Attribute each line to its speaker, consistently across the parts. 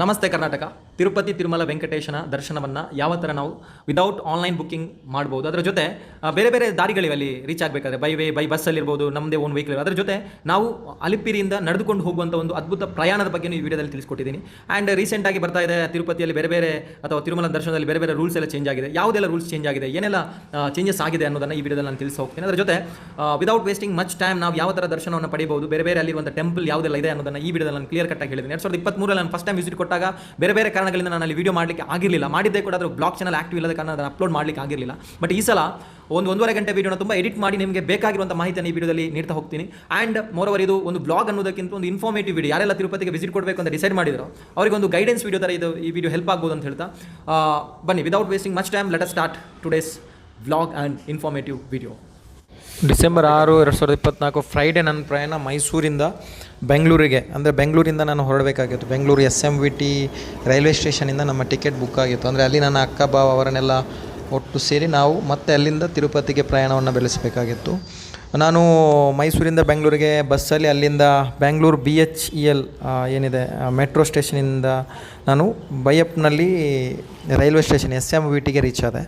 Speaker 1: ನಮಸ್ತೆ ಕರ್ನಾಟಕ. ತಿರುಪತಿ ತಿರುಮಲ ವೆಂಕಟೇಶನ ದರ್ಶನವನ್ನು ಯಾವ ಥರ ನಾವು ವಿದೌಟ್ ಆನ್ಲೈನ್ ಬುಕ್ಕಿಂಗ್ ಮಾಡ್ಬೋದು? ಅದರ ಜೊತೆ ಬೇರೆ ಬೇರೆ ದಾರಿಗಳಿವೆ ಅಲ್ಲಿ ರೀಚ್ ಆಗಬೇಕಾದ್ರೆ. ಬೈ ವೇ ಬೈ ಬಸ್ಸಲ್ಲಿರ್ಬೋದು ನಮ್ಮದೇ ಓನ್ ವೆಹಿಕಲ್ ಅದರ ಜೊತೆ ನಾವು ಅಲಿಪಿರಿಯಿಂದ ನಡೆದುಕೊಂಡು ಹೋಗುವಂಥ ಒಂದು ಅದ್ಭುತ ಪ್ರಯಾಣದ ಬಗ್ಗೆ ಈ ವಿಡಿಯೋದಲ್ಲಿ ತಿಳಿಸ್ಕೊಟ್ಟಿದ್ದೀನಿ. ಆ್ಯಂಡ್ ರೀಸೆಂಟಾಗಿ ಬರ್ತಾ ಇದೆ ತಿರುಪತಿಯಲ್ಲಿ ಬೇರೆ ಬೇರೆ, ಅಥವಾ ತಿರುಮಲ ದರ್ಶನದಲ್ಲಿ ಬೇರೆ ಬೇರೆ ರೂಲ್ಸ್ ಎಲ್ಲ ಚೇಂಜ್ ಆಗಿದೆ. ಯಾವುದೆಲ್ಲ ರೂಲ್ಸ್ ಚೇಂಜ್ ಆಗಿದೆ? ಏನೆಲ್ಲ ಚೇಂಜಸ್ ಆಗಿದೆ ಅನ್ನೋದನ್ನು ಈ ವಿಡಿಯೋದಲ್ಲಿ ನಾನು ತಿಳಿಸಿ ಹೋಗ್ತೀನಿ. ಅದರ ಜೊತೆ ವಿದೌಟ್ ವೇಸ್ಟಿಂಗ್ ಮಚ್ ಟೈಮ್ ನಾವು ಯಾವ ಥರ ದರ್ಶನವನ್ನು ಪಡೆಯಬಹುದು ಬೇರೆ ಬೇರೆ ಅಲ್ಲಿರುವಂಥ ಟೆಂಪಲ್ ಯಾವುದೆಲ್ಲ ಇದೆ ಅನ್ನೋದನ್ನು ಈ ವಿಡಿಯೋದಲ್ಲಿ ನಾನು ಕ್ಲಿಯರ್ ಕಟ್ಟಾಗಿ ಹೇಳಿದ್ದೀನಿ. ಎರಡು ಸಾವಿರದ ಇಪ್ಪತ್ತ್ಮೂರಲ್ಲಿ ನಾನು ಫಸ್ಟ್ ಟೈಮ್ ವಿಸಿಟ್ ಕೊಟ್ಟಾಗ ಬೇರೆ ಬೇರೆ ಕಾರಣಗಳಿಂದ ನಾನು ಅಲ್ಲಿ ವಿಡಿಯೋ ಮಾಡಲಿಕ್ಕೆ ಆಗಿರಲಿಲ್ಲ. ಮಾಡಿದ್ದೆ ಕೂಡ ಅದರ ಬ್ಲಾಗ್ ಚಾನಲ್ ಆಕ್ಟಿವ್ ಇಲ್ಲದ ಕಾರಣ ಅದನ್ನು ಅಪ್ಲೋಡ್ ಮಾಡಲಿಕ್ಕೆ ಆಗಿರಲಿಲ್ಲ. ಬಟ್ ಈ ಸಲ ಒಂದು ಒಂದೂವರೆ ಗಂಟೆ ವೀಡಿಯೋನ ತುಂಬ ಎಡಿಟ್ ಮಾಡಿ ನಿಮಗೆ ಬೇಕಾಗಿರುವಂಥ ಮಾಹಿತಿಯನ್ನು ಈ ವಿಡಿಯೋದಲ್ಲಿ ನೀಡ್ತಾ ಹೋಗ್ತೀನಿ. ಆ್ಯಂಡ್ ಮೋರವರ್ ಇದು ಒಂದು ಬ್ಲಾಗ್ ಅನ್ನೋದಕ್ಕಿಂತ ಒಂದು ಇನ್ಫಾರ್ಮೇಟಿವ್ ವಿಡಿಯೋ ಯಾರೆಲ್ಲ ತಿರುಪತಿಗೆ ವಿಸಿಟ್ ಕೊಡಬೇಕು ಅಂತ ಡಿಸೈಡ್ ಮಾಡಿದ್ರು, ಅವರಿಗೆ ಒಂದು ಗೈಡೆನ್ಸ್ ವಿಡಿಯೋ ಥರ ಇದು ಈ ವಿಡಿಯೋ ಹೆಲ್ಪ್ ಆಗ್ಬೋದು ಅಂತ ಹೇಳ್ತಾ ಬನ್ನಿ without wasting much time let us start today's vlog and informative video
Speaker 2: December ಆರು ಎರಡು ಸಾವಿರದ ಇಪ್ಪತ್ತ್ನಾಲ್ಕು ಫ್ರೈಡೆ ನನ್ನ ಪ್ರಯಾಣ ಮೈಸೂರಿಂದ ಬೆಂಗಳೂರಿಗೆ. ಅಂದರೆ ಬೆಂಗಳೂರಿಂದ ನಾನು ಹೊರಡಬೇಕಾಗಿತ್ತು. Bengaluru S M V T railway ಸ್ಟೇಷನಿಂದ ನಮ್ಮ ಟಿಕೆಟ್ ಬುಕ್ ಆಗಿತ್ತು. ಅಂದರೆ ಅಲ್ಲಿ ನನ್ನ ಅಕ್ಕ, ಬಾವ ಅವರನ್ನೆಲ್ಲ ಒಟ್ಟು ಸೇರಿ ನಾವು ಮತ್ತೆ ಅಲ್ಲಿಂದ ತಿರುಪತಿಗೆ ಪ್ರಯಾಣವನ್ನು ಬೆಳೆಸಬೇಕಾಗಿತ್ತು. ನಾನು ಮೈಸೂರಿಂದ ಬೆಂಗಳೂರಿಗೆ ಬಸ್ಸಲ್ಲಿ ಅಲ್ಲಿಂದ Bengaluru B H E L ಏನಿದೆ ಮೆಟ್ರೋ ಸ್ಟೇಷನಿಂದ ನಾನು ಬೈಯಪ್ನಲ್ಲಿ railway station S M V ಟಿಗೆ ರೀಚ್ ಆದೆ.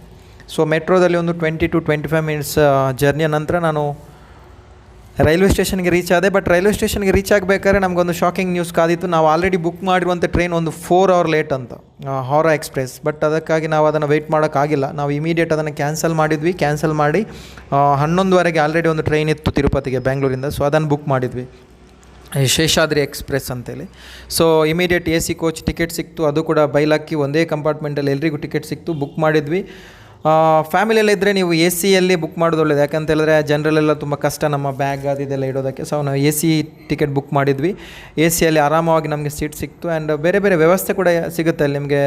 Speaker 2: ಸೊ ಮೆಟ್ರೋದಲ್ಲಿ ಒಂದು twenty two twenty five minutes ಜರ್ನಿಯ ನಂತರ ನಾನು ರೈಲ್ವೆ ಸ್ಟೇಷನ್ಗೆ ರೀಚ್ ಆದೆ. ಬಟ್ ರೈಲ್ವೆ ಸ್ಟೇಷನ್ಗೆ ರೀಚ್ ಆಗಬೇಕಾದ್ರೆ ನಮಗೊಂದು ಶಾಕಿಂಗ್ ನ್ಯೂಸ್ ಕಾದಿತ್ತು. ನಾವು ಆಲ್ರೆಡಿ ಬುಕ್ ಮಾಡಿರುವಂಥ ಟ್ರೈನ್ ಒಂದು ಫೋರ್ ಅವರ್ ಲೇಟ್ ಅಂತ ಹಾರಾ ಎಕ್ಸ್ಪ್ರೆಸ್ ಬಟ್ ಅದಕ್ಕಾಗಿ ನಾವು ಅದನ್ನು ವೆಯ್ಟ್ ಮಾಡೋಕ್ಕಾಗಿಲ್ಲ ನಾವು ಇಮಿಡಿಯೇಟ್ ಅದನ್ನು ಕ್ಯಾನ್ಸಲ್ ಮಾಡಿದ್ವಿ. ಕ್ಯಾನ್ಸಲ್ ಮಾಡಿ ಹನ್ನೊಂದುವರೆಗೆ ಆಲ್ರೆಡಿ ಒಂದು ಟ್ರೈನ್ ಇತ್ತು ತಿರುಪತಿಗೆ ಬೆಂಗಳೂರಿಂದ ಸೊ ಅದನ್ನು ಬುಕ್ ಮಾಡಿದ್ವಿ. ಶೇಷಾದ್ರಿ ಎಕ್ಸ್ಪ್ರೆಸ್ ಅಂತೇಳಿ. So immediate A C coach ticket ಸಿಕ್ತು. ಅದು ಕೂಡ ಬೈಲಾಕಿ ಒಂದೇ ಕಂಪಾರ್ಟ್ಮೆಂಟಲ್ಲಿ ಎಲ್ರಿಗೂ ಟಿಕೆಟ್ ಸಿಕ್ತು. ಬುಕ್ ಮಾಡಿದ್ವಿ. ಫ್ಯಾಮಿಲಿಯೆಲ್ಲ ಇದ್ದರೆ ನೀವು ಎ ಸಿಯಲ್ಲಿ ಬುಕ್ ಮಾಡೋದು ಒಳ್ಳೇದು. ಯಾಕಂತ ಹೇಳಿದ್ರೆ ಜನರಲ್ಲೆಲ್ಲ ತುಂಬ ಕಷ್ಟ. ನಮ್ಮ ಬ್ಯಾಗ್ ಅದು ಇದೆಲ್ಲ ಇಡೋದಕ್ಕೆ. ಸೊ ನಾವು ಎ ಸಿ ಟಿಕೆಟ್ ಬುಕ್ ಮಾಡಿದ್ವಿ. ಎ ಸಿಯಲ್ಲಿ ಆರಾಮವಾಗಿ ನಮಗೆ ಸೀಟ್ ಸಿಕ್ತು. ಆ್ಯಂಡ್ ಬೇರೆ ಬೇರೆ ವ್ಯವಸ್ಥೆ ಕೂಡ ಸಿಗುತ್ತೆ. ಅಲ್ಲಿ ನಿಮಗೆ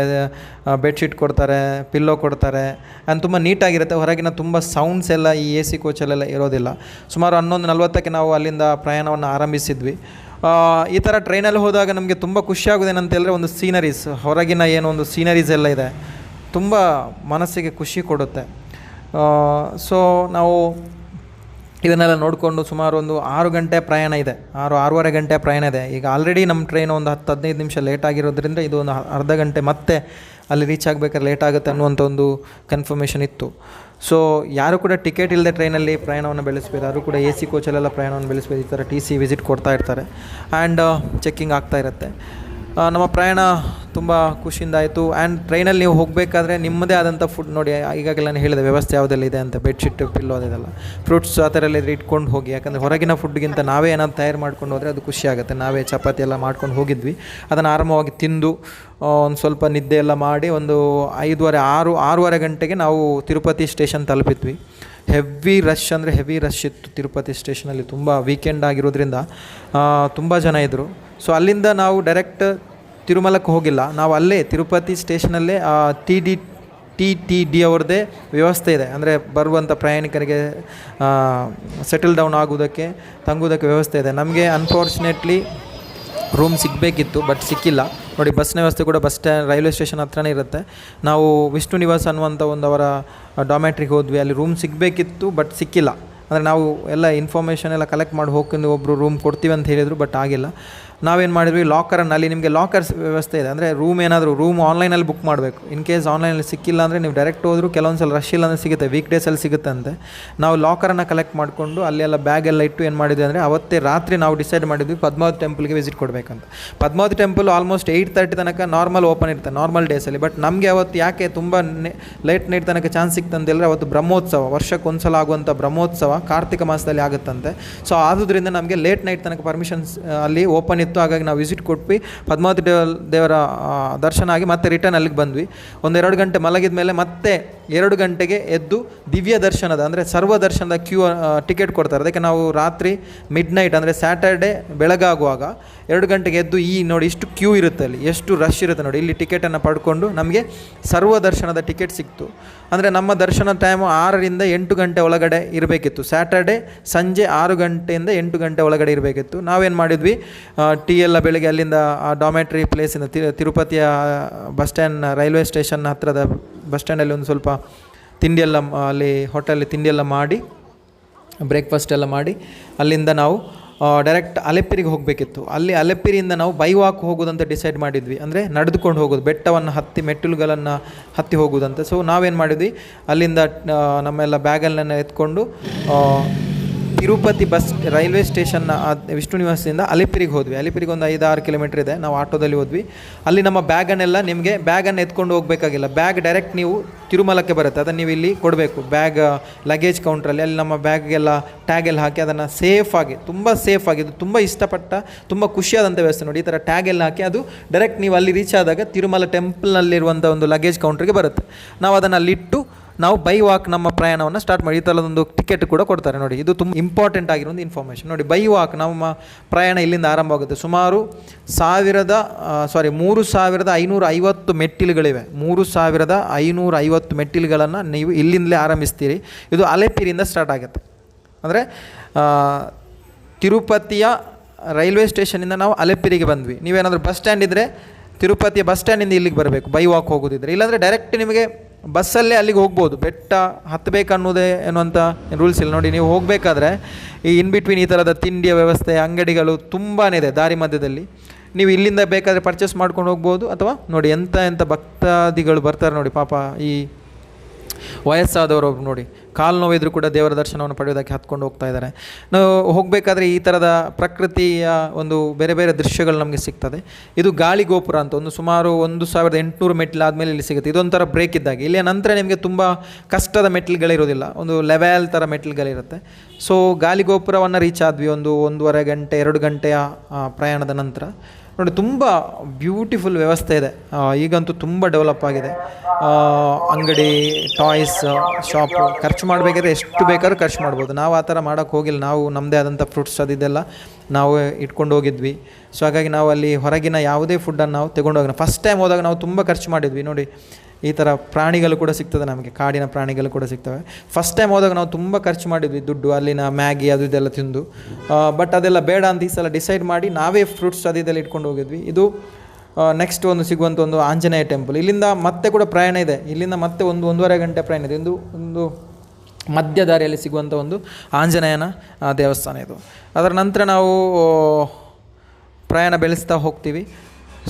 Speaker 2: ಬೆಡ್ಶೀಟ್ ಕೊಡ್ತಾರೆ ಪಿಲ್ಲೋ ಕೊಡ್ತಾರೆ. ಆ್ಯಂಡ್ ತುಂಬ ನೀಟಾಗಿರುತ್ತೆ. ಹೊರಗಿನ ತುಂಬ ಸೌಂಡ್ಸ್ ಎಲ್ಲ ಈ ಎ ಸಿ ಕೋಚಲ್ಲೆಲ್ಲ ಇರೋದಿಲ್ಲ. ಸುಮಾರು ಹನ್ನೊಂದು ನಲ್ವತ್ತಕ್ಕೆ ನಾವು ಅಲ್ಲಿಂದ ಪ್ರಯಾಣವನ್ನು ಆರಂಭಿಸಿದ್ವಿ. ಈ ಥರ ಟ್ರೈನಲ್ಲಿ ಹೋದಾಗ ನಮಗೆ ತುಂಬ ಖುಷಿಯಾಗುದೇನಂತ ಹೇಳಿದ್ರೆ ಒಂದು ಸೀನರೀಸ್ ಹೊರಗಿನ ಏನೋ ಒಂದು ಸೀನರೀಸ್ ಎಲ್ಲ ಇದೆ. ತುಂಬ ಮನಸ್ಸಿಗೆ ಖುಷಿ ಕೊಡುತ್ತೆ. ಸೊ ನಾವು ಇದನ್ನೆಲ್ಲ ನೋಡಿಕೊಂಡು ಸುಮಾರು ಒಂದು ಆರು ಗಂಟೆ ಪ್ರಯಾಣ ಇದೆ. ಆರು, ಆರೂವರೆ ಗಂಟೆ ಪ್ರಯಾಣ ಇದೆ. ಈಗ ಆಲ್ರೆಡಿ ನಮ್ಮ ಟ್ರೈನ್ ಒಂದು ಹತ್ತು, ಹದಿನೈದು ನಿಮಿಷ ಲೇಟ್ ಆಗಿರೋದ್ರಿಂದ ಇದು ಒಂದು ಅರ್ಧ ಗಂಟೆ ಮತ್ತೆ ಅಲ್ಲಿ ರೀಚ್ ಆಗಬೇಕಾದ್ರೆ ಲೇಟ್ ಆಗುತ್ತೆ ಅನ್ನುವಂಥ ಒಂದು ಕನ್ಫರ್ಮೇಷನ್ ಇತ್ತು. ಸೊ ಯಾರು ಕೂಡ ಟಿಕೆಟ್ ಇಲ್ಲದೆ ಟ್ರೈನಲ್ಲಿ ಪ್ರಯಾಣವನ್ನು ಬೆಳೆಸ್ಬೇಕು ಯಾರು ಕೂಡ ಎ ಸಿ ಕೋಚಲ್ಲೆಲ್ಲ ಪ್ರಯಾಣವನ್ನು ಬೆಳೆಸ್ಬೇಕು ಈ ಥರ ಟಿ ಸಿ ವಿಸಿಟ್ ಕೊಡ್ತಾ ಇರ್ತಾರೆ. ಆ್ಯಂಡ್ ಚೆಕ್ಕಿಂಗ್ ಆಗ್ತಾ ಇರುತ್ತೆ. ನಮ್ಮ ಪ್ರಯಾಣ ತುಂಬ ಖುಷಿಯಿಂದ ಆಯಿತು. ಆ್ಯಂಡ್ ಟ್ರೈನಲ್ಲಿ ನೀವು ಹೋಗಬೇಕಾದ್ರೆ ನಿಮ್ಮದೇ ಆದಂಥ ಫುಡ್ ನೋಡಿ, ಈಗಾಗಲೇ ನಾನು ಹೇಳಿದೆ ವ್ಯವಸ್ಥೆ ಯಾವುದೆಲ್ಲ ಇದೆ ಅಂತ ಬೆಡ್ಶೀಟ್ ಪಿಲ್ಲೋ ಅದೆಲ್ಲ. ಫ್ರೂಟ್ಸ್ ಆ ಥರ ಎಲ್ಲ ಇಟ್ಕೊಂಡು ಹೋಗಿ, ಯಾಕಂದರೆ ಹೊರಗಿನ ಫುಡ್ಗಿಂತ ನಾವೇ ಏನಾದ್ರು ತಯಾರು ಮಾಡ್ಕೊಂಡು ಹೋದರೆ ಅದು ಖುಷಿ ಆಗುತ್ತೆ. ನಾವೇ ಚಪಾತಿ ಎಲ್ಲ ಮಾಡ್ಕೊಂಡು ಹೋಗಿದ್ವಿ. ಅದನ್ನು ಆರಾಮವಾಗಿ ತಿಂದು ಒಂದು ಸ್ವಲ್ಪ ನಿದ್ದೆ ಎಲ್ಲ ಮಾಡಿ ಒಂದು ಐದೂವರೆ, ಆರು, ಆರೂವರೆ ಗಂಟೆಗೆ ನಾವು ತಿರುಪತಿ ಸ್ಟೇಷನ್ ತಲುಪಿದ್ವಿ. ಹೆವಿ ರಶ್ ಅಂದರೆ ಹೆವಿ ರಶ್ ಇತ್ತು ತಿರುಪತಿ ಸ್ಟೇಷನಲ್ಲಿ ತುಂಬ ವೀಕೆಂಡ್ ಆಗಿರೋದ್ರಿಂದ ತುಂಬ ಜನ ಇದ್ದರು ಸೊ ಅಲ್ಲಿಂದ ನಾವು ಡೈರೆಕ್ಟ್ ತಿರುಮಲಕ್ಕೆ ಹೋಗಿಲ್ಲ. ನಾವು ಅಲ್ಲೇ Tirupati ಸ್ಟೇಷನಲ್ಲೇ T D T T D ಅವ್ರದ್ದೇ ವ್ಯವಸ್ಥೆ ಇದೆ. ಅಂದರೆ ಬರುವಂಥ ಪ್ರಯಾಣಿಕರಿಗೆ ಸೆಟಲ್ ಡೌನ್ ಆಗೋದಕ್ಕೆ ತಂಗುವುದಕ್ಕೆ ವ್ಯವಸ್ಥೆ ಇದೆ. ನಮಗೆ ಅನ್ಫಾರ್ಚುನೇಟ್ಲಿ ರೂಮ್ ಸಿಗಬೇಕಿತ್ತು ಬಟ್ ಸಿಕ್ಕಿಲ್ಲ. ನೋಡಿ, ಬಸ್ನ ವ್ಯವಸ್ಥೆ ಕೂಡ ಬಸ್ ಸ್ಟ್ಯಾಂಡ್ ರೈಲ್ವೆ ಸ್ಟೇಷನ್ ಹತ್ರನೇ ಇರುತ್ತೆ. ನಾವು ವಿಷ್ಣು ನಿವಾಸ್ ಅನ್ನುವಂಥ ಒಂದು ಅವರ ಡಾಮೆಟ್ರಿಗೆ ಹೋದ್ವಿ. ಅಲ್ಲಿ ರೂಮ್ ಸಿಗಬೇಕಿತ್ತು ಬಟ್ ಸಿಕ್ಕಿಲ್ಲ. ಅಂದರೆ ನಾವು ಎಲ್ಲ ಇನ್ಫಾರ್ಮೇಷನ್ ಎಲ್ಲ ಕಲೆಕ್ಟ್ ಮಾಡಿ ಹೋಗ್ಕೊಂಡು ಒಬ್ಬರು ರೂಮ್ ಕೊಡ್ತೀವಿ ಅಂತ ಹೇಳಿದರು ಬಟ್ ಆಗಿಲ್ಲ. ನಾವೇನು ಮಾಡಿದ್ವಿ? ಲಾಕರನ್ನು ಅಲ್ಲಿ ನಿಮಗೆ ಲಾಕರ್ಸ್ ವ್ಯವಸ್ಥೆ ಇದೆ. ಅಂದರೆ ರೂಮ್ ಏನಾದರೂ ರೂಮ್ ಆನ್ಲೈನಲ್ಲಿ ಬುಕ್ ಮಾಡಬೇಕು. ಇನ್ ಕೇಸ್ ಆನ್ಲೈನಲ್ಲಿ ಸಿಕ್ಕಿಲ್ಲ ಅಂದರೆ ನೀವು ಡೈರೆಕ್ಟ್ ಹೋದರೂ ಕೆಲವೊಂದು ಸಲ ರಶ್ ಇಲ್ಲ ಅಂದರೆ ಸಿಗುತ್ತೆ. ವೀಕ್ ಡೇಸಲ್ಲಿ ಸಿಗುತ್ತಂತೆ. ನಾವು ಲಾಕರನ್ನು ಕಲೆಕ್ಟ್ ಮಾಡಿಕೊಂಡು ಅಲ್ಲೆಲ್ಲ ಬ್ಯಾಗ್ ಎಲ್ಲ ಇಟ್ಟು ಏನು ಮಾಡಿದ್ವಿ ಅಂದರೆ ಅವತ್ತೇ ರಾತ್ರಿ ನಾವು ಡಿಸೈಡ್ ಮಾಡಿದ್ವಿ ಪದ್ಮಾವತಿ ಟೆಂಪಲ್ಗೆ ವಿಸಿಟ್ ಕೊಡಬೇಕಂತ. Padmavati temple almost eight thirty ತನಕ ನಾರ್ಮಲ್ ಓಪನ್ ಇರುತ್ತೆ ನಾರ್ಮಲ್ ಡೇಸಲ್ಲಿ ಬಟ್ ನಮಗೆ ಅವತ್ತು ಯಾಕೆ ತುಂಬ ಲೇಟ್ ನೈಟ್ ತನಕ ಚಾನ್ಸ್ ಸಿಕ್ತಂತೇಳಿದ್ರೆ ಅವತ್ತು ಬ್ರಹ್ಮೋತ್ಸವ, ವರ್ಷಕ್ಕೆ ಒಂದ್ಸಲ ಆಗುವಂಥ ಬ್ರಹ್ಮೋತ್ಸವ ಕಾರ್ತಿಕ ಮಾಸದಲ್ಲಿ ಆಗುತ್ತಂತೆ. ಸೊ ಆದುದರಿಂದ ನಮಗೆ ಲೇಟ್ ನೈಟ್ ತನಕ ಪರ್ಮಿಷನ್ಸ್ ಅಲ್ಲಿ ಓಪನ್ ಇತ್ತು. ಹಾಗಾಗಿ ನಾವು ವಿಸಿಟ್ ಕೊಟ್ವಿ. ಪದ್ಮಾವತಿ ದೇವ- ದೇವರ ದರ್ಶನ ಆಗಿ ಮತ್ತೆ ರಿಟರ್ನ್ ಅಲ್ಲಿಗೆ ಬಂದ್ವಿ. ಒಂದೆರಡು ಗಂಟೆ ಮಲಗಿದ ಮೇಲೆ ಮತ್ತೆ ಎರಡು ಗಂಟೆಗೆ ಎದ್ದು ದಿವ್ಯ ದರ್ಶನದ, ಅಂದರೆ ಸರ್ವ ದರ್ಶನದ ಕ್ಯೂ ಟಿಕೆಟ್ ಕೊಡ್ತಾರೆ. ಅದಕ್ಕೆ ನಾವು ರಾತ್ರಿ ಮಿಡ್ ನೈಟ್ ಅಂದರೆ ಸ್ಯಾಟರ್ಡೆ ಬೆಳಗಾಗುವಾಗ ಎರಡು ಗಂಟೆಗೆ ಎದ್ದು ಈ ನೋಡಿ ಇಷ್ಟು ಕ್ಯೂ ಇರುತ್ತೆ ಅಲ್ಲಿ, ಎಷ್ಟು ರಶ್ ಇರುತ್ತೆ ನೋಡಿ. ಇಲ್ಲಿ ಟಿಕೆಟನ್ನು ಪಡ್ಕೊಂಡು ನಮಗೆ ಸರ್ವ ದರ್ಶನದ ಟಿಕೆಟ್ ಸಿಕ್ತು. ಅಂದರೆ ನಮ್ಮ ದರ್ಶನ ಟೈಮು ಆರರಿಂದ ಎಂಟು ಗಂಟೆ ಒಳಗಡೆ ಇರಬೇಕಿತ್ತು. ಸ್ಯಾಟರ್ಡೆ ಸಂಜೆ ಆರು ಗಂಟೆಯಿಂದ ಎಂಟು ಗಂಟೆ ಒಳಗಡೆ ಇರಬೇಕಿತ್ತು. ನಾವೇನು ಮಾಡಿದ್ವಿ? ಟೀ ಎಲ್ಲ ಬೆಳಗ್ಗೆ ಅಲ್ಲಿಂದ ಆ ಡಾಮೆಟ್ರಿ ಪ್ಲೇಸಿಂದ ತಿರುಪತಿಯ ಬಸ್ ಸ್ಟ್ಯಾಂಡ್ ರೈಲ್ವೆ ಸ್ಟೇಷನ್ ಹತ್ತಿರದ ಬಸ್ ಸ್ಟ್ಯಾಂಡಲ್ಲಿ ಒಂದು ಸ್ವಲ್ಪ ತಿಂಡಿಯೆಲ್ಲ ಅಲ್ಲಿ ಹೋಟೆಲ್ ತಿಂಡಿ ಎಲ್ಲ ಮಾಡಿ ಬ್ರೇಕ್ಫಾಸ್ಟ್ ಎಲ್ಲ ಮಾಡಿ, ಅಲ್ಲಿಂದ ನಾವು ಡೈರೆಕ್ಟ್ ಅಲೆಪ್ಪಿರಿಗೆ ಹೋಗಬೇಕಿತ್ತು. ಅಲ್ಲಿ ಅಲೆಪ್ಪಿರಿಯಿಂದ ನಾವು ಬೈವಾಕ್ ಹೋಗೋದಂತ ಡಿಸೈಡ್ ಮಾಡಿದ್ವಿ. ಅಂದರೆ ನಡೆದುಕೊಂಡು ಹೋಗೋದು, ಬೆಟ್ಟವನ್ನು ಹತ್ತಿ, ಮೆಟ್ಟಿಲುಗಳನ್ನು ಹತ್ತಿ ಹೋಗೋದಂತ. ಸೊ ನಾವೇನು ಮಾಡಿದ್ವಿ? ಅಲ್ಲಿಂದ ನಮ್ಮೆಲ್ಲ ಬ್ಯಾಗಲ್ಲನ್ನು ಎತ್ಕೊಂಡು ತಿರುಪತಿ ಬಸ್ ರೈಲ್ವೆ ಸ್ಟೇಷನ್ನ ವಿಷ್ಣು ನಿವಾಸದಿಂದ ಅಲಿಪಿರಿಗೆ ಹೋದ್ವಿ. ಅಲಿಪಿರಿಗೆ ಒಂದು ಐದು ಆರು ಕಿಲೋಮೀಟರ್ ಇದೆ. ನಾವು ಆಟೋದಲ್ಲಿ ಹೋದ್ವಿ. ಅಲ್ಲಿ ನಮ್ಮ ಬ್ಯಾಗನ್ನೆಲ್ಲ ನಿಮಗೆ ಬ್ಯಾಗನ್ನು ಎತ್ಕೊಂಡು ಹೋಗಬೇಕಾಗಿಲ್ಲ. ಬ್ಯಾಗ್ ಡೈರೆಕ್ಟ್ ನೀವು ತಿರುಮಲಕ್ಕೆ ಬರುತ್ತೆ. ಅದನ್ನು ನೀವು ಇಲ್ಲಿ ಕೊಡಬೇಕು. ಬ್ಯಾಗ್, ಲಗೇಜ್ ಕೌಂಟ್ರಲ್ಲಿ ಅಲ್ಲಿ ನಮ್ಮ ಬ್ಯಾಗ್ಗೆಲ್ಲ ಟ್ಯಾಗೆಲ್ಲ ಹಾಕಿ ಅದನ್ನು ಸೇಫಾಗಿ ತುಂಬ ಸೇಫಾಗಿ ಇದು ತುಂಬ ಇಷ್ಟಪಟ್ಟ, ತುಂಬ ಖುಷಿಯಾದಂಥ ವ್ಯವಸ್ಥೆ ನೋಡಿ. ಈ ಥರ ಟ್ಯಾಗೆಲ್ಲ ಹಾಕಿ ಅದು ಡೈರೆಕ್ಟ್ ನೀವು ಅಲ್ಲಿ ರೀಚ್ ಆದಾಗ ತಿರುಮಲ ಟೆಂಪಲ್ನಲ್ಲಿರುವಂಥ ಒಂದು ಲಗೇಜ್ ಕೌಂಟ್ರಿಗೆ ಬರುತ್ತೆ. ನಾವು ಅದನ್ನು ಅಲ್ಲಿಟ್ಟು ನಾವು ಬೈ ವಾಕ್ ನಮ್ಮ ಪ್ರಯಾಣವನ್ನು ಸ್ಟಾರ್ಟ್ ಮಾಡಿ ಈ ಥರದೊಂದು ಟಿಕೆಟ್ ಕೂಡ ಕೊಡ್ತಾರೆ ನೋಡಿ. ಇದು ತುಂಬ ಇಂಪಾರ್ಟೆಂಟ್ ಆಗಿರೋ ಒಂದು ಇನ್ಫಾರ್ಮೇಷನ್ ನೋಡಿ ಬೈ ವಾಕ್ ನಮ್ಮ ಪ್ರಯಾಣ ಇಲ್ಲಿಂದ ಆರಂಭವಾಗುತ್ತೆ ಸುಮಾರು ಸಾವಿರದ ಸಾರಿ ಮೂರು ಸಾವಿರದ ಐನೂರ ಐವತ್ತು ಮೆಟ್ಟಿಲುಗಳಿವೆ. ಮೂರು ಸಾವಿರದ ಐನೂರ ಐವತ್ತು ಮೆಟ್ಟಿಲುಗಳನ್ನು ನೀವು ಇಲ್ಲಿಂದಲೇ ಆರಂಭಿಸ್ತೀರಿ. ಇದು ಅಲೆಪಿರಿಯಿಂದ ಸ್ಟಾರ್ಟ್ ಆಗುತ್ತೆ. ಅಂದರೆ ತಿರುಪತಿಯ ರೈಲ್ವೆ ಸ್ಟೇಷನಿಂದ ನಾವು ಅಲೆಪಿರಿಗೆ ಬಂದ್ವಿ. ನೀವೇನಾದರೂ ಬಸ್ ಸ್ಟ್ಯಾಂಡ್ ಇದ್ದರೆ ತಿರುಪತಿಯ ಬಸ್ ಸ್ಟ್ಯಾಂಡಿಂದ ಇಲ್ಲಿಗೆ ಬರಬೇಕು ಬೈ ವಾಕ್ ಹೋಗೋದಿದ್ರೆ. ಇಲ್ಲಾಂದರೆ ಡೈರೆಕ್ಟ್ ನಿಮಗೆ ಬಸ್ಸಲ್ಲೇ ಅಲ್ಲಿಗೆ ಹೋಗ್ಬೋದು. ಬೆಟ್ಟ ಹತ್ತಬೇಕನ್ನೋದೇ ಅನ್ನುವಂಥ ರೂಲ್ಸ್ ಇಲ್ಲ. ನೋಡಿ, ನೀವು ಹೋಗಬೇಕಾದ್ರೆ ಈ ಇನ್ ಬಿಟ್ವೀನ್ ಈ ಥರದ ತಿಂಡಿಯ ವ್ಯವಸ್ಥೆ, ಅಂಗಡಿಗಳು ತುಂಬಾ ಇದೆ ದಾರಿ ಮಧ್ಯದಲ್ಲಿ. ನೀವು ಇಲ್ಲಿಂದ ಬೇಕಾದರೆ ಪರ್ಚೇಸ್ ಮಾಡ್ಕೊಂಡು ಹೋಗ್ಬೋದು. ಅಥವಾ ನೋಡಿ ಎಂಥ ಎಂಥ ಭಕ್ತಾದಿಗಳು ಬರ್ತಾರೆ ನೋಡಿ, ಪಾಪ ಈ ವಯಸ್ಸಾದವರು ನೋಡಿ. ಕಾಲು ನೋವಿದ್ರು ಕೂಡ ದೇವರ ದರ್ಶನವನ್ನು ಪಡೆಯೋದಕ್ಕೆ ಹತ್ಕೊಂಡು ಹೋಗ್ತಾ ಇದ್ದಾರೆ. ನಾವು ಹೋಗಬೇಕಾದ್ರೆ ಈ ಥರದ ಪ್ರಕೃತಿಯ ಒಂದು ಬೇರೆ ಬೇರೆ ದೃಶ್ಯಗಳು ನಮಗೆ ಸಿಗ್ತದೆ. ಇದು ಗಾಳಿ ಗೋಪುರ ಅಂತ ಒಂದು ಸುಮಾರು ಒಂದು ಸಾವಿರದ ಎಂಟುನೂರು ಮೆಟ್ಲು ಆದಮೇಲೆ ಇಲ್ಲಿ ಸಿಗುತ್ತೆ. ಇದೊಂಥರ ಬ್ರೇಕ್ ಇದ್ದಾಗ. ಇಲ್ಲಿ ನಂತರ ನಿಮಗೆ ತುಂಬ ಕಷ್ಟದ ಮೆಟ್ಲುಗಳಿರೋದಿಲ್ಲ ಒಂದು ಲೆವೆಲ್ ಥರ ಮೆಟ್ಲುಗಳಿರುತ್ತೆ. ಸೊ ಗಾಲಿ ಗೋಪುರವನ್ನು ರೀಚ್ ಆದ್ವಿ ಒಂದು ಒಂದೂವರೆ ಗಂಟೆ, ಎರಡು ಗಂಟೆಯ ಪ್ರಯಾಣದ ನಂತರ. ನೋಡಿ, ತುಂಬ ಬ್ಯೂಟಿಫುಲ್ ವ್ಯವಸ್ಥೆ ಇದೆ. ಈಗಂತೂ ತುಂಬ ಡೆವಲಪ್ ಆಗಿದೆ. ಅಂಗಡಿ ಟಾಯ್ಸ್ ಶಾಪು ಖರ್ಚು ಮಾಡಬೇಕಾದ್ರೆ ಎಷ್ಟು ಬೇಕಾದ್ರೂ ಖರ್ಚು ಮಾಡ್ಬೋದು. ನಾವು ಆ ಥರ ಮಾಡೋಕ್ಕೆ ಹೋಗಿಲ್ಲ. ನಾವು ನಮ್ಮದೇ ಆದಂಥ ಫ್ರೂಟ್ಸ್ ಅದಿದೆಲ್ಲ ನಾವು ಇಟ್ಕೊಂಡು ಹೋಗಿದ್ವಿ. ಸೊ ಹಾಗಾಗಿ ನಾವು ಅಲ್ಲಿ ಹೊರಗಿನ ಯಾವುದೇ ಫುಡ್ಡನ್ನು ನಾವು ತಗೊಂಡು ಹೋಗೋಣ ಫಸ್ಟ್ ಟೈಮ್ ಹೋದಾಗ ನಾವು ತುಂಬ ಖರ್ಚು ಮಾಡಿದ್ವಿ. ನೋಡಿ ಈ ಥರ ಪ್ರಾಣಿಗಳು ಕೂಡ ಸಿಗ್ತದೆ ನಮಗೆ, ಕಾಡಿನ ಪ್ರಾಣಿಗಳು ಕೂಡ ಸಿಗ್ತವೆ. ಫಸ್ಟ್ ಟೈಮ್ ಹೋದಾಗ ನಾವು ತುಂಬ ಖರ್ಚು ಮಾಡಿದ್ವಿ ದುಡ್ಡು, ಅಲ್ಲಿನ ಮ್ಯಾಗಿ ಅದು ಇದೆಲ್ಲ ತಿಂದು. ಬಟ್ ಅದೆಲ್ಲ ಬೇಡ ಅಂತ ಈ ಸಲ ಡಿಸೈಡ್ ಮಾಡಿ ನಾವೇ ಫ್ರೂಟ್ಸ್ ಅದು ಇದೆಲ್ಲ ಇಟ್ಕೊಂಡು ಹೋಗಿದ್ವಿ. ಇದು ನೆಕ್ಸ್ಟ್ ಒಂದು ಸಿಗುವಂಥ ಒಂದು ಆಂಜನೇಯ ಟೆಂಪಲ್ ಇಲ್ಲಿಂದ ಮತ್ತೆ ಕೂಡ ಪ್ರಯಾಣ ಇದೆ. ಇಲ್ಲಿಂದ ಮತ್ತೆ ಒಂದು ಒಂದೂವರೆ ಗಂಟೆ ಪ್ರಯಾಣ ಇದೆ. ಒಂದು ಒಂದು ಮಧ್ಯ ದಾರಿಯಲ್ಲಿ ಸಿಗುವಂಥ ಒಂದು ಆಂಜನೇಯನ ದೇವಸ್ಥಾನ ಇದು. ಅದರ ನಂತರ ನಾವು ಪ್ರಯಾಣ ಬೆಳೆಸ್ತಾ ಹೋಗ್ತೀವಿ.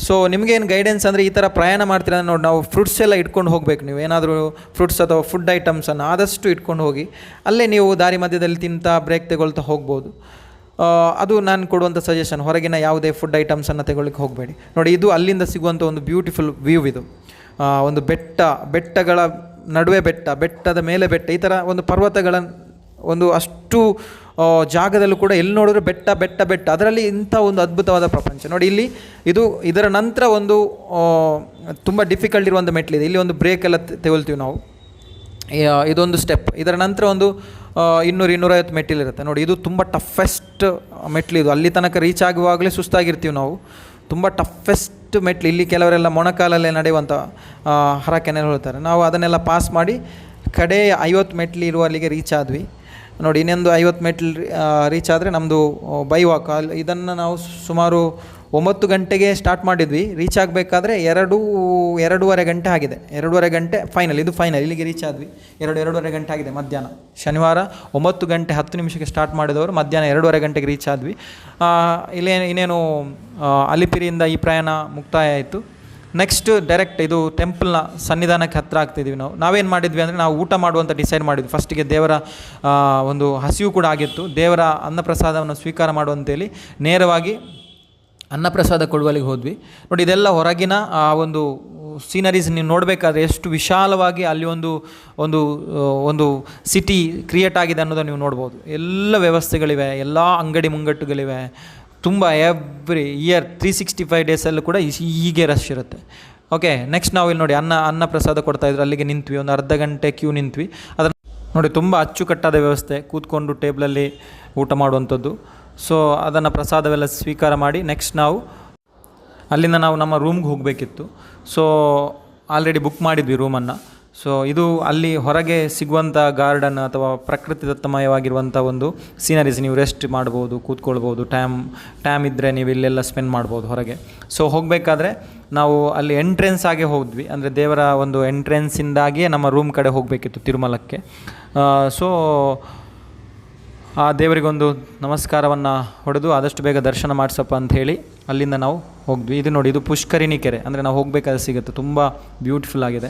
Speaker 2: ಸೊ ನಿಮಗೇನು ಗೈಡೆನ್ಸ್ ಅಂದರೆ ಈ ಥರ ಪ್ರಯಾಣ ಮಾಡ್ತೀರ ನೋಡಿ ನಾವು ಫ್ರೂಟ್ಸ್ ಎಲ್ಲ ಇಟ್ಕೊಂಡು ಹೋಗಬೇಕು ನೀವು. ಏನಾದರೂ ಫ್ರೂಟ್ಸ್ ಅಥವಾ ಫುಡ್ ಐಟಮ್ಸನ್ನು ಆದಷ್ಟು ಇಟ್ಕೊಂಡು ಹೋಗಿ, ಅಲ್ಲೇ ನೀವು ದಾರಿ ಮಧ್ಯದಲ್ಲಿ ತಿಂತಾ ಬ್ರೇಕ್ ತಗೊಳ್ತಾ ಹೋಗ್ಬೋದು. ಅದು ನಾನು ಕೊಡುವಂಥ ಸಜೆಷನ್ ಹೊರಗಿನ ಯಾವುದೇ ಫುಡ್ ಐಟಮ್ಸನ್ನು ತಗೊಳ್ಳಿಕ್ಕೆ ಹೋಗಬೇಡಿ. ನೋಡಿ, ಇದು ಅಲ್ಲಿಂದ ಸಿಗುವಂಥ ಒಂದು ಬ್ಯೂಟಿಫುಲ್ ವ್ಯೂ ಇದು. ಒಂದು ಬೆಟ್ಟ, ಬೆಟ್ಟಗಳ ನಡುವೆ ಬೆಟ್ಟ, ಬೆಟ್ಟದ ಮೇಲೆ ಬೆಟ್ಟ, ಈ ಥರ ಒಂದು ಪರ್ವತಗಳ ಒಂದು ಅಷ್ಟು ಜಾಗದಲ್ಲೂ ಕೂಡ ಎಲ್ಲಿ ನೋಡಿದ್ರು ಬೆಟ್ಟ ಬೆಟ್ಟ ಬೆಟ್ಟ. ಅದರಲ್ಲಿ ಇಂಥ ಒಂದು ಅದ್ಭುತವಾದ ಪ್ರಪಂಚ. ನೋಡಿ ಇಲ್ಲಿ ಇದು ಇದರ ನಂತರ ಒಂದು ತುಂಬ ಡಿಫಿಕಲ್ಟ್ ಇರುವಂಥ ಮೆಟ್ಲಿದೆ ಇಲ್ಲಿ ಒಂದು ಬ್ರೇಕ್ ಎಲ್ಲ ತೆಗೊಳ್ತೀವಿ ನಾವು. ಇದೊಂದು ಸ್ಟೆಪ್ ಇದರ ನಂತರ ಒಂದು ಇನ್ನೂರು ಇನ್ನೂರೈವತ್ತು ಮೆಟ್ಟಿಲಿರುತ್ತೆ ನೋಡಿ ಇದು ತುಂಬ ಟಫೆಸ್ಟ್ ಮೆಟ್ಲಿದು ಅಲ್ಲಿ ತನಕ ರೀಚ್ ಆಗುವಾಗಲೇ ಸುಸ್ತಾಗಿರ್ತೀವಿ ನಾವು. ತುಂಬ ಟಫೆಸ್ಟ್ ಮೆಟ್ಲು. ಇಲ್ಲಿ ಕೆಲವರೆಲ್ಲ ಮೊಣಕಾಲಲ್ಲೇ ನಡೆಯುವಂಥ ಆ, ಹರಕೆನೆಲ್ಲ ಹೇಳ್ತಾರೆ ನಾವು ಅದನ್ನೆಲ್ಲ ಪಾಸ್ ಮಾಡಿ ಕಡೆ ಐವತ್ತು ಇರುವ ಅಲ್ಲಿಗೆ ರೀಚ್ ಆದ್ವಿ. ನೋಡಿ, ಇನ್ನೊಂದು ಐವತ್ತು ಮೆಟ್ಲು ರೀಚ್ ಆದರೆ ನಮ್ಮದು ಬೈ ವಾಕ್ ಅಲ್ಲಿ ಇದನ್ನು ನಾವು ಸುಮಾರು ಒಂಬತ್ತು ಗಂಟೆಗೆ ಸ್ಟಾರ್ಟ್ ಮಾಡಿದ್ವಿ. ರೀಚ್ ಆಗಬೇಕಾದ್ರೆ ಎರಡು, ಎರಡೂವರೆ ಗಂಟೆ ಆಗಿದೆ. ಎರಡೂವರೆ ಗಂಟೆ ಫೈನಲ್ ಇದು ಫೈನಲ್ ಇಲ್ಲಿಗೆ ರೀಚ್ ಆದ್ವಿ. ಎರಡು, ಎರಡೂವರೆ ಗಂಟೆ ಆಗಿದೆ ಮಧ್ಯಾಹ್ನ. ಶನಿವಾರ ಒಂಬತ್ತು ಗಂಟೆ ಹತ್ತು ನಿಮಿಷಕ್ಕೆ ಸ್ಟಾರ್ಟ್ ಮಾಡಿದವರು. ಮಧ್ಯಾಹ್ನ ಎರಡೂವರೆ ಗಂಟೆಗೆ ರೀಚ್ ಆದ್ವಿ. ಇಲ್ಲೇ ಇನ್ನೇನು ಅಲಿಪಿರಿಯಿಂದ ಈ ಪ್ರಯಾಣ ಮುಕ್ತಾಯ ಆಯಿತು. ನೆಕ್ಸ್ಟ್ ಡೈರೆಕ್ಟ್ ಇದು ಟೆಂಪಲ್ನ ಸನ್ನಿಧಾನಕ್ಕೆ ಹತ್ತಿರ ಆಗ್ತಿದ್ದೀವಿ ನಾವು. ನಾವೇನು ಮಾಡಿದ್ವಿ ಅಂದರೆ ನಾವು ಊಟ ಮಾಡುವಂಥ ಡಿಸೈಡ್ ಮಾಡಿದ್ವಿ. ಫಸ್ಟಿಗೆ ದೇವರ ಒಂದು ಹಸಿವು ಕೂಡ ಆಗಿತ್ತು. ದೇವರ ಅನ್ನಪ್ರಸಾದವನ್ನು ಸ್ವೀಕಾರ ಮಾಡುವಂಥೇಳಿ ನೇರವಾಗಿ ಅನ್ನಪ್ರಸಾದ ಕೊಡುವಲ್ಲಿಗೆ ಹೋದ್ವಿ. ನೋಡಿ, ಇದೆಲ್ಲ ಹೊರಗಿನ, ಆ, ಒಂದು ಸೀನರೀಸ್ ನೀವು ನೋಡಬೇಕಾದ್ರೆ ಎಷ್ಟು ವಿಶಾಲವಾಗಿ ಅಲ್ಲಿ ಒಂದು ಒಂದು ಒಂದು ಸಿಟಿ ಕ್ರಿಯೇಟ್ ಆಗಿದೆ ಅನ್ನೋದನ್ನು ನೀವು ನೋಡ್ಬೋದು. ಎಲ್ಲ ವ್ಯವಸ್ಥೆಗಳಿವೆ, ಎಲ್ಲ ಅಂಗಡಿ ಮುಂಗಟ್ಟುಗಳಿವೆ. ತುಂಬ every year three sixty five ಡೇಸಲ್ಲೂ ಕೂಡ ಹೀಗೆ ರಶ್ ಇರುತ್ತೆ. ಓಕೆ ನೆಕ್ಸ್ಟ್ ನಾವು ಇಲ್ಲಿ ನೋಡಿ ಅನ್ನ ಅನ್ನ ಪ್ರಸಾದ ಕೊಡ್ತಾಯಿದ್ರು ಅಲ್ಲಿಗೆ ನಿಂತ್ವಿ, ಒಂದು ಅರ್ಧ ಗಂಟೆ ಕ್ಯೂ ನಿಂತ್ವಿ. ಅದನ್ನು ನೋಡಿ ತುಂಬ ಅಚ್ಚುಕಟ್ಟಾದ ವ್ಯವಸ್ಥೆ, ಕೂತ್ಕೊಂಡು ಟೇಬಲಲ್ಲಿ ಊಟ ಮಾಡುವಂಥದ್ದು. ಸೊ ಅದನ್ನು ಪ್ರಸಾದವೆಲ್ಲ ಸ್ವೀಕಾರ ಮಾಡಿ ನೆಕ್ಸ್ಟ್ ನಾವು ಅಲ್ಲಿಂದ ನಾವು ನಮ್ಮ ರೂಮ್ಗೆ ಹೋಗಬೇಕಿತ್ತು. ಸೊ ಆಲ್ರೆಡಿ ಬುಕ್ ಮಾಡಿದ್ವಿ ರೂಮನ್ನು ಸೊ ಇದು ಅಲ್ಲಿ ಹೊರಗೆ ಸಿಗುವಂಥ ಗಾರ್ಡನ್ ಅಥವಾ ಪ್ರಕೃತಿ ದತ್ತಮಯವಾಗಿರುವಂಥ ಒಂದು ಸೀನರೀಸ್ ನೀವು ರೆಸ್ಟ್ ಮಾಡ್ಬೋದು, ಕೂತ್ಕೊಳ್ಬೋದು ಟೈಮ್ ಟೈಮ್ ಇದ್ದರೆ ನೀವು ಇಲ್ಲೆಲ್ಲ ಸ್ಪೆಂಡ್ ಮಾಡ್ಬೋದು ಹೊರಗೆ. ಸೊ ಹೋಗಬೇಕಾದ್ರೆ ನಾವು ಅಲ್ಲಿ ಎಂಟ್ರೆನ್ಸ್ ಆಗೇ ಹೋದ್ವಿ. ಅಂದರೆ ದೇವರ ಒಂದು ಎಂಟ್ರೆನ್ಸಿಂದಾಗಿಯೇ ನಮ್ಮ ರೂಮ್ ಕಡೆ ಹೋಗಬೇಕಿತ್ತು ತಿರುಮಲಕ್ಕೆ. ಸೊ ಆ ದೇವರಿಗೊಂದು ನಮಸ್ಕಾರವನ್ನು ಹೊಡೆದು ಆದಷ್ಟು ಬೇಗ ದರ್ಶನ ಮಾಡಿಸಪ್ಪ ಅಂತ ಹೇಳಿ ಅಲ್ಲಿಂದ ನಾವು ಹೋದ್ವಿ. ಇದು ನೋಡಿ, ಇದು ಪುಷ್ಕರಿಣಿ ಕೆರೆ. ಅಂದರೆ ನಾವು ಹೋಗಬೇಕಾದ್ರೆ ಸಿಗುತ್ತೆ. ತುಂಬ ಬ್ಯೂಟಿಫುಲ್ ಆಗಿದೆ.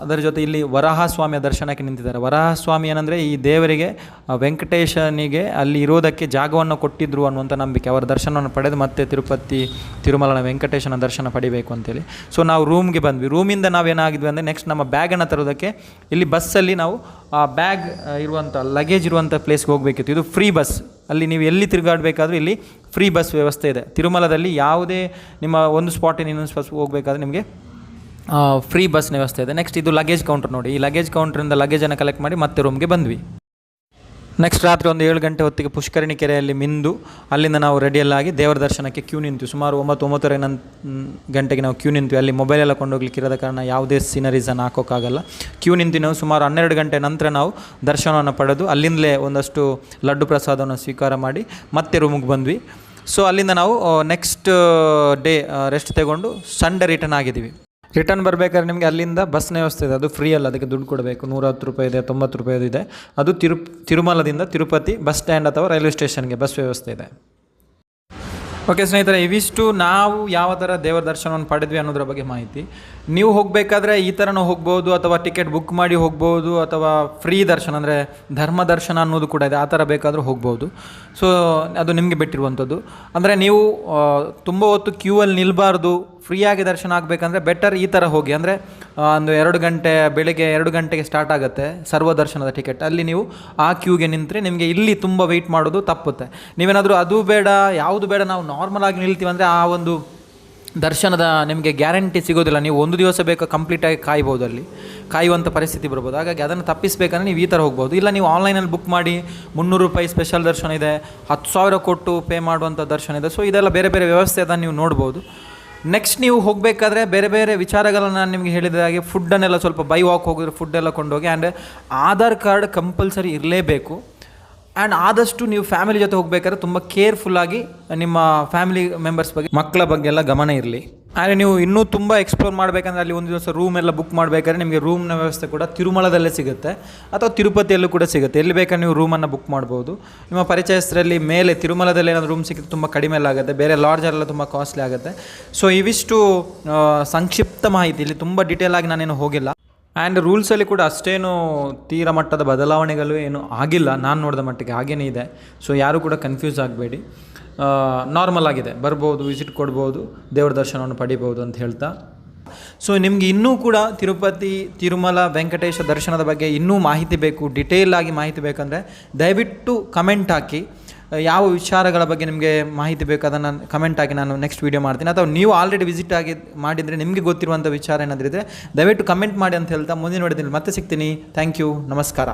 Speaker 2: ಅದರ ಜೊತೆ ಇಲ್ಲಿ ವರಾಹ ಸ್ವಾಮಿಯ ದರ್ಶನಕ್ಕೆ ನಿಂತಿದ್ದಾರೆ. ವರಾಹ ಸ್ವಾಮಿ ಏನಂದರೆ ಈ ದೇವರಿಗೆ ವೆಂಕಟೇಶನಿಗೆ ಅಲ್ಲಿ ಇರೋದಕ್ಕೆ ಜಾಗವನ್ನು ಕೊಟ್ಟಿದ್ರು ಅನ್ನುವಂಥ ನಂಬಿಕೆ. ಅವರ ದರ್ಶನವನ್ನು ಪಡೆದು ಮತ್ತೆ ತಿರುಪತಿ, ತಿರುಮಲನ ವೆಂಕಟೇಶನ ದರ್ಶನ ಪಡಿಬೇಕು ಅಂತೇಳಿ. ಸೊ ನಾವು ರೂಮ್ಗೆ ಬಂದ್ವಿ. ರೂಮಿಂದ ನಾವೇನಾಗಿದ್ವಿ ಅಂದರೆ ನೆಕ್ಸ್ಟ್ ನಮ್ಮ ಬ್ಯಾಗನ್ನು ತರೋದಕ್ಕೆ ಇಲ್ಲಿ ಬಸ್ಸಲ್ಲಿ ನಾವು, ಆ, ಬ್ಯಾಗ್ ಇರುವಂಥ ಲಗೇಜ್ ಇರುವಂಥ ಪ್ಲೇಸ್ಗೆ ಹೋಗಬೇಕಿತ್ತು. ಇದು ಫ್ರೀ ಬಸ್ ಅಲ್ಲಿ ನೀವು ಎಲ್ಲಿ ತಿರುಗಾಡಬೇಕಾದ್ರೂ ಇಲ್ಲಿ ಫ್ರೀ ಬಸ್ ವ್ಯವಸ್ಥೆ ಇದೆ. ತಿರುಮಲದಲ್ಲಿ ಯಾವುದೇ ನಿಮ್ಮ ಒಂದು ಸ್ಪಾಟಿನ ಇನ್ನೊಂದು ಸ್ಪಾಟ್ ಹೋಗಬೇಕಾದ್ರೆ ನಿಮಗೆ ಫ್ರೀ ಬಸ್ ವ್ಯವಸ್ಥೆ ಇದೆ. ನೆಕ್ಸ್ಟ್ ಇದು ಲಗೇಜ್ ಕೌಂಟರ್ ನೋಡಿ. ಈ ಲಗೇಜ್ ಕೌಂಟ್ರಿಂದ ಲಗೇಜನ್ನು ಕಲೆಕ್ಟ್ ಮಾಡಿ ಮತ್ತೆ ರೂಮ್ಗೆ ಬಂದ್ವಿ. ನೆಕ್ಸ್ಟ್ ರಾತ್ರಿ ಒಂದು ಏಳು ಗಂಟೆ ಹೊತ್ತಿಗೆ ಪುಷ್ಕರಣಿ ಕೆರೆಯಲ್ಲಿ ಮಿಂದು ಅಲ್ಲಿಂದ ನಾವು ರೆಡಿಯಲ್ಲಾಗಿ ದೇವರ ದರ್ಶನಕ್ಕೆ ಕ್ಯೂ ನಿಂತು ಸುಮಾರು ಒಂಬತ್ತು, ಒಂಬತ್ತುವರೆ ನನ್, ಗಂಟೆಗೆ ನಾವು ಕ್ಯೂ ನಿಂತೀವಿ. ಅಲ್ಲಿ ಮೊಬೈಲ್ ಎಲ್ಲ ಕೊಂಡೋಗ್ಲಿಕ್ಕೆ ಇರೋದ ಕಾರಣ ಯಾವುದೇ ಸೀನರೀಸನ್ನು ಹಾಕೋಕ್ಕಾಗಲ್ಲ. ಕ್ಯೂ ನಿಂತು ನಾವು ಸುಮಾರು ಹನ್ನೆರಡು ಗಂಟೆ ನಂತರ ನಾವು ದರ್ಶನವನ್ನು ಪಡೆದು ಅಲ್ಲಿಂದಲೇ ಒಂದಷ್ಟು ಲಡ್ಡು ಪ್ರಸಾದವನ್ನು ಸ್ವೀಕಾರ ಮಾಡಿ ಮತ್ತೆ ರೂಮಿಗೆ ಬಂದ್ವಿ. ಸೊ ಅಲ್ಲಿಂದ ನಾವು ನೆಕ್ಸ್ಟ್ ಡೇ ರೆಸ್ಟ್ ತಗೊಂಡು ಸಂಡೆ ರಿಟರ್ನ್ ಆಗಿದ್ದೀವಿ. ರಿಟರ್ನ್ ಬರಬೇಕಾದ್ರೆ ನಿಮಗೆ ಅಲ್ಲಿಂದ ಬಸ್ನ ವ್ಯವಸ್ಥೆ ಇದೆ. ಅದು ಫ್ರೀ ಅಲ್ಲ. ಅದಕ್ಕೆ ದುಡ್ಡು ಕೊಡಬೇಕು. ನೂರ ಹತ್ತು ರೂಪಾಯಿ ಇದೆ, ತೊಂಬತ್ತು ರೂಪಾಯಿ ಇದೆ. ಅದು ತಿರು ತಿರುಮಲದಿಂದ ತಿರುಪತಿ ಬಸ್ ಸ್ಟ್ಯಾಂಡ್ ಅಥವಾ ರೈಲ್ವೆ ಸ್ಟೇಷನ್ಗೆ ಬಸ್ ವ್ಯವಸ್ಥೆ ಇದೆ. ಓಕೆ ಸ್ನೇಹಿತರೆ, ಇವಿಷ್ಟು ನಾವು ಯಾವ ಥರ ದೇವರ ದರ್ಶನವನ್ನು ಪಡೆದ್ವಿ ಅನ್ನೋದ್ರ ಬಗ್ಗೆ ಮಾಹಿತಿ. ನೀವು ಹೋಗಬೇಕಾದ್ರೆ ಈ ಥರನೂ ಹೋಗ್ಬೋದು, ಅಥವಾ ಟಿಕೆಟ್ ಬುಕ್ ಮಾಡಿ ಹೋಗ್ಬೋದು, ಅಥವಾ ಫ್ರೀ ದರ್ಶನ, ಅಂದರೆ ಧರ್ಮ ದರ್ಶನ ಅನ್ನೋದು ಕೂಡ ಇದೆ, ಆ ಥರ ಬೇಕಾದರೂ ಹೋಗ್ಬೋದು. ಸೊ ಅದು ನಿಮಗೆ ಬಿಟ್ಟಿರುವಂಥದ್ದು. ಅಂದರೆ ನೀವು ತುಂಬ ಹೊತ್ತು ಕ್ಯೂ ಅಲ್ಲಿ ನಿಲ್ಲಬಾರ್ದು ಫ್ರೀಯಾಗಿ ದರ್ಶನ ಆಗಬೇಕಂದ್ರೆ ಬೆಟರ್ ಈ ಥರ ಹೋಗಿ. ಅಂದರೆ ಒಂದು ಎರಡು ಗಂಟೆ, ಬೆಳಿಗ್ಗೆ ಎರಡು ಗಂಟೆಗೆ ಸ್ಟಾರ್ಟ್ ಆಗುತ್ತೆ, ಸರ್ವ ದರ್ಶನದ ಟಿಕೆಟ್ ಅಲ್ಲಿ ನೀವು ಆ ಕ್ಯೂಗೆ ನಿಂತರೆ ನಿಮಗೆ ಇಲ್ಲಿ ತುಂಬ ವೆಯ್ಟ್ ಮಾಡೋದು ತಪ್ಪುತ್ತೆ. ನೀವೇನಾದರೂ ಅದು ಬೇಡ, ಯಾವುದು ಬೇಡ, ನಾವು ನಾರ್ಮಲ್ ಆಗಿ ನಿಲ್ತೀವಿ ಅಂದರೆ ಆ ಒಂದು ದರ್ಶನದ ನಿಮಗೆ ಗ್ಯಾರಂಟಿ ಸಿಗೋದಿಲ್ಲ. ನೀವು ಒಂದು ದಿವಸ ಬೇಕು ಕಂಪ್ಲೀಟಾಗಿ ಕಾಯ್ಬೋದು ಅಲ್ಲಿ. ಕಾಯುವಂಥ ಪರಿಸ್ಥಿತಿ ಬರ್ಬೋದು. ಹಾಗಾಗಿ ಅದನ್ನು ತಪ್ಪಿಸಬೇಕಂದ್ರೆ ನೀವು ಈ ಥರ ಹೋಗ್ಬೋದು. ಇಲ್ಲ ನೀವು ಆನ್ಲೈನಲ್ಲಿ ಬುಕ್ ಮಾಡಿ ಮುನ್ನೂರು ರೂಪಾಯಿ ಸ್ಪೆಷಲ್ ದರ್ಶನ ಇದೆ, ಹತ್ತು ಸಾವಿರ ಕೊಟ್ಟು ಪೇ ಮಾಡುವಂಥ ದರ್ಶನ ಇದೆ. ಸೊ ಇದೆಲ್ಲ ಬೇರೆ ಬೇರೆ ವ್ಯವಸ್ಥೆ ಅದನ್ನು ನೀವು ನೋಡ್ಬೋದು. ನೆಕ್ಸ್ಟ್ ನೀವು ಹೋಗಬೇಕಾದ್ರೆ ಬೇರೆ ಬೇರೆ ವಿಚಾರಗಳನ್ನು ನಾನು ನಿಮಗೆ ಹೇಳಿದ ಹಾಗೆ ಫುಡ್ಡನ್ನೆಲ್ಲ ಸ್ವಲ್ಪ ಬೈ ವಾಕ್ ಹೋಗಿದ್ರೆ ಫುಡ್ಡೆಲ್ಲ ಕೊಂಡೋಗಿ ಆ್ಯಂಡ್ ಆಧಾರ್ ಕಾರ್ಡ್ ಕಂಪಲ್ಸರಿ ಇರಲೇಬೇಕು. ಆ್ಯಂಡ್ ಆದಷ್ಟು ನೀವು ಫ್ಯಾಮಿಲಿ ಜೊತೆ ಹೋಗಬೇಕಾದ್ರೆ ತುಂಬ ಕೇರ್ಫುಲ್ಲಾಗಿ ನಿಮ್ಮ ಫ್ಯಾಮಿಲಿ ಮೆಂಬರ್ಸ್ ಬಗ್ಗೆ ಮಕ್ಕಳ ಬಗ್ಗೆ ಎಲ್ಲ ಗಮನ ಇರಲಿ. ಆದರೆ ನೀವು ಇನ್ನೂ ತುಂಬ ಎಕ್ಸ್ಪ್ಲೋರ್ ಮಾಡಬೇಕಂದ್ರೆ ಅಲ್ಲಿ ಒಂದು ದಿವಸ ರೂಮ್ ಎಲ್ಲ ಬುಕ್ ಮಾಡಬೇಕಾದ್ರೆ ನಿಮಗೆ ರೂಮ್ನ ವ್ಯವಸ್ಥೆ ಕೂಡ ತಿರುಮಲದಲ್ಲೇ ಸಿಗುತ್ತೆ. ಅಥವಾ ತಿರುಪತಿಯಲ್ಲೂ ಕೂಡ ಸಿಗುತ್ತೆ. ಎಲ್ಲಿ ಬೇಕಾದ್ರೆ ನೀವು ರೂಮನ್ನು ಬುಕ್ ಮಾಡ್ಬೋದು. ನಿಮ್ಮ ಪರಿಚಯಸ್ಥರಲ್ಲಿ ಮೇಲೆ ತಿರುಮಲದಲ್ಲಿ ಏನಾದರೂ ರೂಮ್ ಸಿಕ್ಕಿದ್ರೆ ತುಂಬ ಕಡಿಮೆ ಆಗುತ್ತೆ. ಬೇರೆ ಲಾಡ್ಜರೆಲ್ಲ ತುಂಬ ಕಾಸ್ಟ್ಲಿ ಆಗುತ್ತೆ. ಸೊ ಇವಿಷ್ಟು ಸಂಕ್ಷಿಪ್ತ ಮಾಹಿತಿ. ಇಲ್ಲಿ ತುಂಬ ಡೀಟೇಲ್ ಆಗಿ ನಾನೇನು ಹೋಗಿಲ್ಲ. ಆ್ಯಂಡ್ ರೂಲ್ಸಲ್ಲಿ ಕೂಡ ಅಷ್ಟೇನು ತೀರ ಮಟ್ಟದ ಬದಲಾವಣೆಗಳು ಏನು ಆಗಿಲ್ಲ. ನಾನು ನೋಡಿದ ಮಟ್ಟಿಗೆ ಹಾಗೇನೇ ಇದೆ. ಸೊ ಯಾರೂ ಕೂಡ ಕನ್ಫ್ಯೂಸ್ ಆಗಬೇಡಿ. ನಾರ್ಮಲ್ ಆಗಿದೆ. ಬರ್ಬೋದು ವಿಸಿಟ್ ಕೊಡ್ಬೋದು, ದೇವ್ರ ದರ್ಶನವನ್ನು ಪಡಿಬೋದು ಅಂತ ಹೇಳ್ತಾ. ಸೊ ನಿಮಗೆ ಇನ್ನೂ ಕೂಡ ತಿರುಪತಿ, ತಿರುಮಲ, ವೆಂಕಟೇಶ ದರ್ಶನದ ಬಗ್ಗೆ ಇನ್ನೂ ಮಾಹಿತಿ ಬೇಕು ಡಿಟೇಲ್ ಆಗಿ ಮಾಹಿತಿ ಬೇಕಂದರೆ ದಯವಿಟ್ಟು ಕಮೆಂಟ್ ಹಾಕಿ. ಯಾವ ವಿಚಾರಗಳ ಬಗ್ಗೆ ನಿಮಗೆ ಮಾಹಿತಿ ಬೇಕು ಅದನ್ನು ಕಮೆಂಟ್ ಆಗಿ ನಾನು ನೆಕ್ಸ್ಟ್ ವೀಡಿಯೋ ಮಾಡ್ತೀನಿ. ಅಥವಾ ನೀವು ಆಲ್ರೆಡಿ ವಿಸಿಟ್ ಆಗಿ ಮಾಡಿದರೆ ನಿಮಗೆ ಗೊತ್ತಿರುವಂಥ ವಿಚಾರ ಏನಾದರೂ ಇದ್ದರೆ ದಯವಿಟ್ಟು ಕಮೆಂಟ್ ಮಾಡಿ ಅಂತ ಹೇಳ್ತಾ ಮುಂದಿನ ನೋಡಿದ್ದೀನಿ ಮತ್ತೆ ಸಿಗ್ತೀನಿ. ಥ್ಯಾಂಕ್ ಯು ನಮಸ್ಕಾರ.